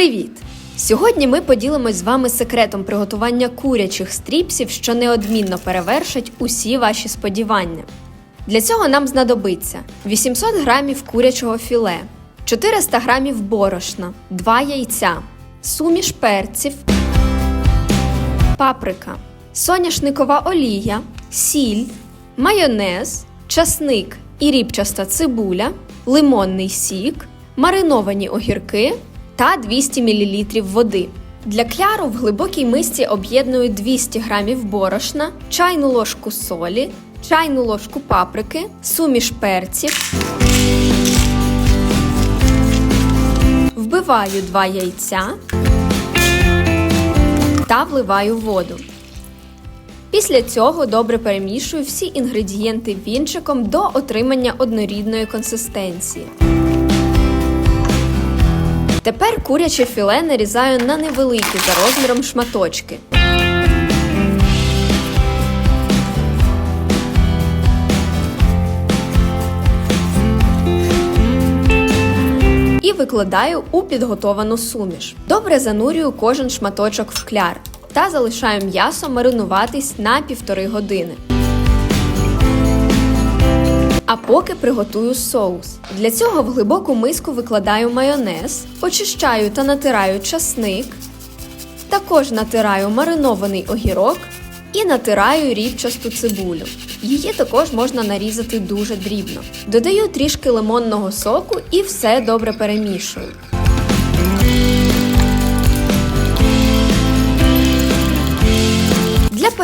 Привіт! Сьогодні ми поділимось з вами секретом приготування курячих стріпсів, що неодмінно перевершать усі ваші сподівання. Для цього нам знадобиться 800 грамів курячого філе, 400 грамів борошна, 2 яйця, суміш перців, паприка, соняшникова олія, сіль, майонез, часник і рібчаста цибуля, лимонний сік, мариновані огірки та 200 мл води. Для кляру в глибокій мисці об'єдную 200 г борошна, чайну ложку солі, чайну ложку паприки, суміш перців. Вбиваю 2 яйця та вливаю воду. Після цього добре перемішую всі інгредієнти вінчиком до отримання однорідної консистенції. Тепер куряче філе нарізаю на невеликі за розміром шматочки. І викладаю у підготовану суміш. Добре занурюю кожен шматочок в кляр та залишаю м'ясо маринуватись на півтори години. А поки приготую соус. Для цього в глибоку миску викладаю майонез, очищаю та натираю часник, також натираю маринований огірок і натираю рівчасту цибулю. Її також можна нарізати дуже дрібно. Додаю трішки лимонного соку і все добре перемішую.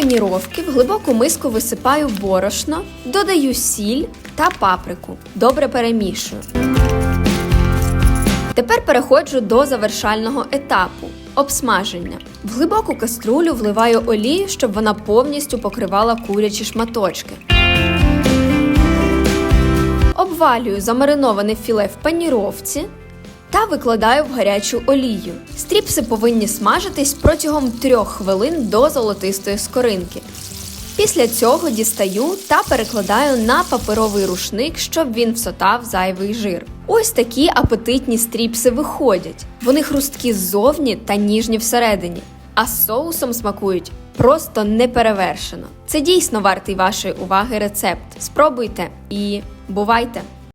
Паніровки в глибоку миску висипаю борошно, додаю сіль та паприку. Добре перемішую. Тепер переходжу до завершального етапу обсмаження. В глибоку каструлю вливаю олію, щоб вона повністю покривала курячі шматочки. Обвалюю замариноване філе в паніровці та викладаю в гарячу олію. Стріпси повинні смажитись протягом 3 хвилин до золотистої скоринки. Після цього дістаю та перекладаю на паперовий рушник, щоб він всотав зайвий жир. Ось такі апетитні стріпси виходять. Вони хрусткі ззовні та ніжні всередині, а з соусом смакують просто неперевершено. Це дійсно вартий вашої уваги рецепт. Спробуйте і бувайте!